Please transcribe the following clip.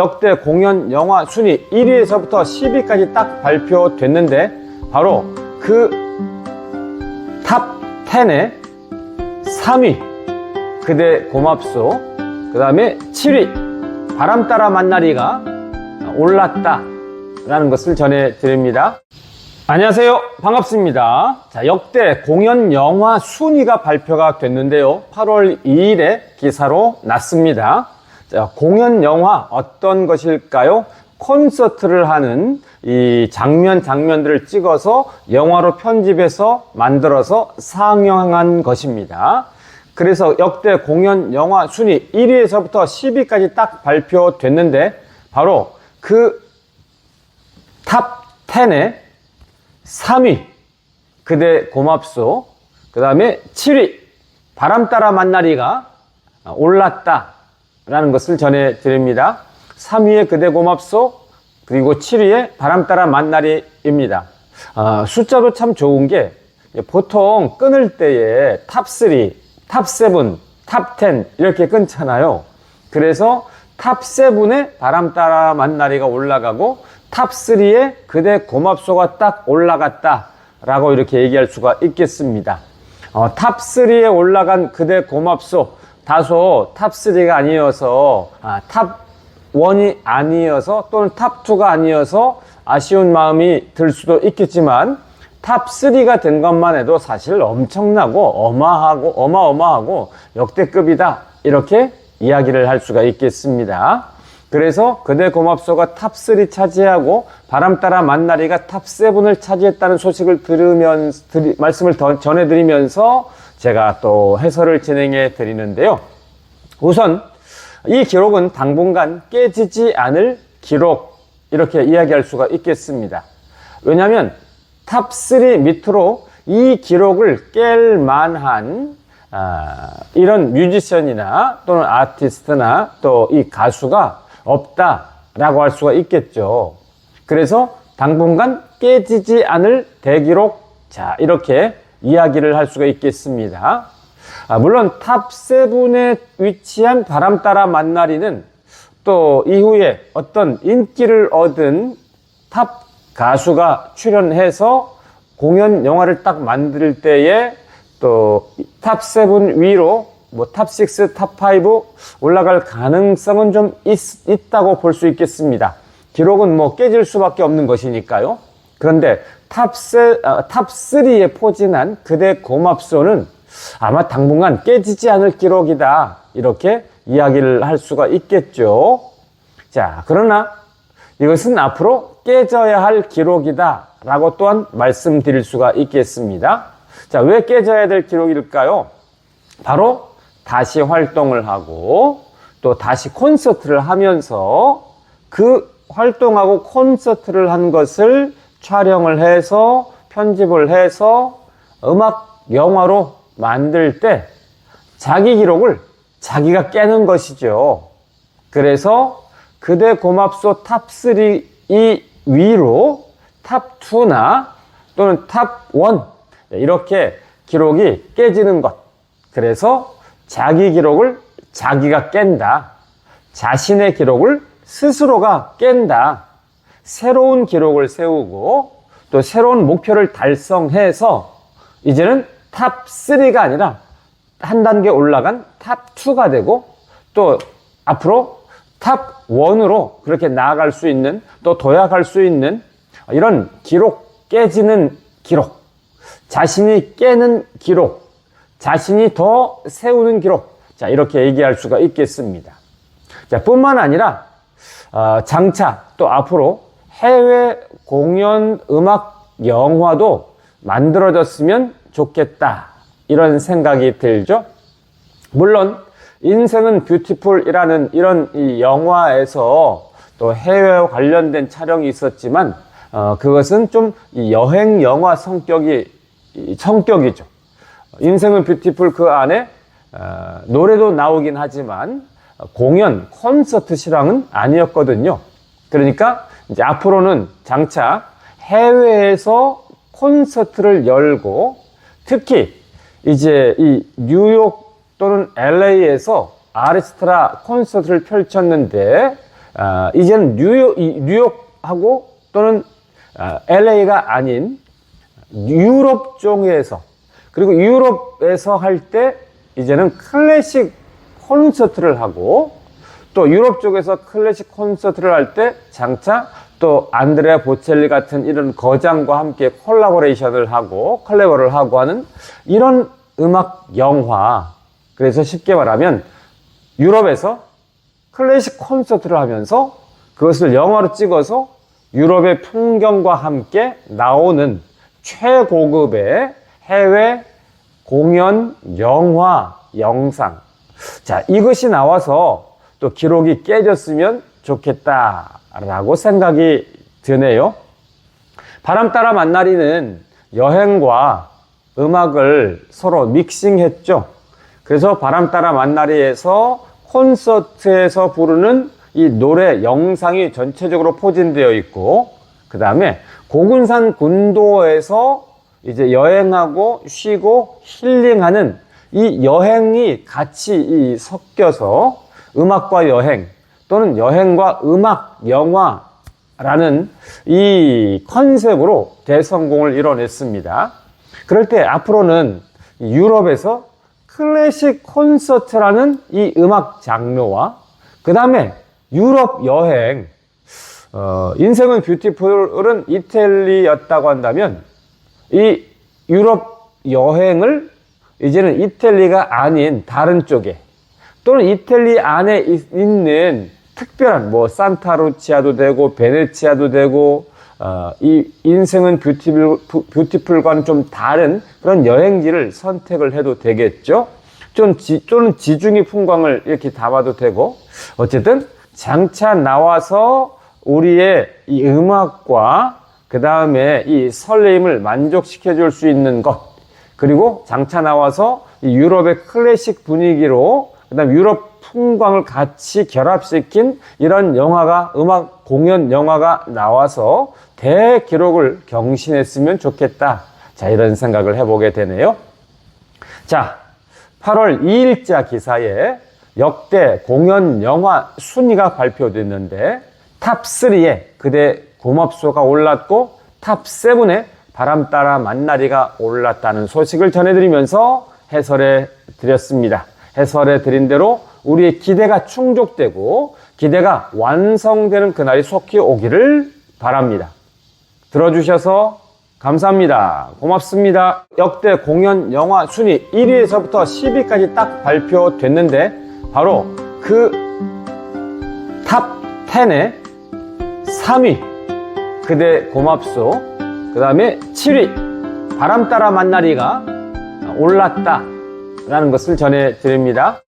역대 공연 영화 순위 1위에서부터 10위까지 딱 발표됐는데 바로 그 탑 10의 3위 그대 고맙소. 그 다음에 7위 바람 따라 만나리가 올랐다 라는 것을 전해드립니다. 안녕하세요. 반갑습니다. 자 역대 공연 영화 순위가 발표가 됐는데요. 8월 2일에 기사로 났습니다 자, 공연 영화 어떤 것일까요? 콘서트를 하는 이 장면 장면들을 찍어서 영화로 편집해서 만들어서 상영한 것입니다. 그래서 역대 공연 영화 순위 1위에서부터 10위까지 딱 발표됐는데 바로 그 탑 10의 3위 그대 고맙소 그 다음에 7위 바람 따라 만나리가 올랐다 라는 것을 전해드립니다. 3위에 그대 고맙소 그리고 7위에 바람 따라 만나리입니다. 아, 숫자도 참 좋은 게 보통 끊을 때에 탑3 탑7 탑10 이렇게 끊잖아요. 그래서 탑7에 바람 따라 만나리가 올라가고 탑3에 그대 고맙소가 딱 올라갔다 라고 이렇게 얘기할 수가 있겠습니다. 어, 탑3에 올라간 그대 고맙소 다소 탑3가 아니어서 아, 탑1이 아니어서 또는 탑2가 아니어서 아쉬운 마음이 들 수도 있겠지만 탑3가 된 것만 해도 사실 엄청나고 어마하고 어마어마하고 역대급이다. 이렇게 이야기를 할 수가 있겠습니다 그래서 그대 고맙소가 탑3 차지하고 바람 따라 만나리가 탑7을 차지했다는 소식을 들으면서 드리, 말씀을 더 전해드리면서 제가 또 해설을 진행해 드리는데요. 우선 이 기록은 당분간 깨지지 않을 기록 이렇게 이야기할 수가 있겠습니다. 왜냐하면 탑3 밑으로 이 기록을 깰 만한 아, 이런 뮤지션이나 또는 아티스트나 또 이 가수가 없다라고 할 수가 있겠죠. 그래서 당분간 깨지지 않을 대기록 자 이렇게 이야기를 할 수가 있겠습니다. 아, 물론 탑7에 위치한 바람 따라 만나리는 또 이후에 어떤 인기를 얻은 탑 가수가 출연해서 공연 영화를 딱 만들 때에 또 탑7 위로 뭐 탑 6, 탑 5 올라갈 가능성은 좀 있, 다고 볼 수 있겠습니다. 기록은 뭐 깨질 수밖에 없는 것이니까요. 그런데 탑3, 아, 탑 3에 포진한 그대 고맙소는 아마 당분간 깨지지 않을 기록이다. 이렇게 이야기를 할 수가 있겠죠. 자, 그러나 이것은 앞으로 깨져야 할 기록이다. 라고 또한 말씀드릴 수가 있겠습니다. 자, 왜 깨져야 될 기록일까요? 바로 다시 활동을 하고 또 다시 콘서트를 하면서 그 활동하고 콘서트를 한 것을 촬영을 해서 편집을 해서 음악 영화로 만들 때 자기 기록을 자기가 깨는 것이죠. 그래서 그대 고맙소 탑3 이 위로 탑2나 또는 탑1 이렇게 기록이 깨지는 것. 그래서 자기 기록을 자기가 깬다. 자신의 기록을 스스로가 깬다. 새로운 기록을 세우고 또 새로운 목표를 달성해서 이제는 탑3가 아니라 한 단계 올라간 탑2가 되고 또 앞으로 탑1으로 그렇게 나아갈 수 있는 또 도약할 수 있는 이런 기록 깨지는 기록 자신이 깨는 기록 자신이 더 세우는 기록. 자 이렇게 얘기할 수가 있겠습니다. 자 뿐만 아니라 어, 장차 또 앞으로 해외 공연 음악 영화도 만들어졌으면 좋겠다. 이런 생각이 들죠? 물론 인생은 뷰티풀이라는 이런 이 영화에서 또 해외와 관련된 촬영이 있었지만 어, 그것은 좀 여행 영화 성격이 성격이죠. 인생은 뷰티풀 그 안에 어, 노래도 나오긴 하지만 공연 콘서트 실황은 아니었거든요. 그러니까 이제 앞으로는 장차 해외에서 콘서트를 열고 특히 이제 이 뉴욕 또는 LA에서 아레스트라 콘서트를 펼쳤는데 아, 이제는 뉴욕, 이 뉴욕하고 또는 LA가 아닌 유럽 쪽에서 그리고 유럽에서 할 때 이제는 클래식 콘서트를 하고 또 유럽 쪽에서 클래식 콘서트를 할 때 장차 또 안드레아 보첼리 같은 이런 거장과 함께 콜라보레이션을 하고 컬래버를 하고 하는 이런 음악 영화. 그래서 쉽게 말하면 유럽에서 클래식 콘서트를 하면서 그것을 영화로 찍어서 유럽의 풍경과 함께 나오는 최고급의 해외 공연, 영화, 영상. 자, 이것이 나와서 또 기록이 깨졌으면 좋겠다라고 생각이 드네요. 바람 따라 만나리는 여행과 음악을 서로 믹싱했죠. 그래서 바람 따라 만나리에서 콘서트에서 부르는 이 노래 영상이 전체적으로 포진되어 있고, 그 다음에 고군산 군도에서 이제 여행하고 쉬고 힐링하는 이 여행이 같이 이 섞여서 음악과 여행 또는 여행과 음악, 영화라는 이 컨셉으로 대성공을 이뤄냈습니다. 그럴 때 앞으로는 유럽에서 클래식 콘서트라는 이 음악 장르와 그 다음에 유럽 여행, 어, 인생은 뷰티풀은 이태리였다고 한다면 이 유럽 여행을 이제는 이태리가 아닌 다른 쪽에 또는 이태리 안에 있- 있는 특별한 뭐 산타루치아도 되고 베네치아도 되고 어, 이 인생은 뷰티풀, 부- 뷰티풀과는 좀 다른 그런 여행지를 선택을 해도 되겠죠. 좀 지, 또는 지중해 풍광을 이렇게 담아도 되고 어쨌든 장차 나와서 우리의 이 음악과 그 다음에 이 설레임을 만족시켜 줄 수 있는 것 그리고 장차 나와서 이 유럽의 클래식 분위기로 그다음 유럽 풍광을 같이 결합시킨 이런 영화가 음악 공연 영화가 나와서 대기록을 경신했으면 좋겠다. 자 이런 생각을 해보게 되네요. 자 8월 2일자 기사에 역대 공연 영화 순위가 발표됐는데 탑 3에 그대 고맙소가 올랐고 탑 7에 바람 따라 만나리가 올랐다는 소식을 전해드리면서 해설해 드렸습니다. 해설해 드린 대로 우리의 기대가 충족되고 기대가 완성되는 그날이 속히 오기를 바랍니다. 들어주셔서 감사합니다. 고맙습니다. 역대 공연 영화 순위 1위에서부터 10위까지 딱 발표됐는데 바로 그 탑 10의 3위 그대 고맙소 그 다음에 7위 바람 따라 만나리가 올랐다 라는 것을 전해드립니다.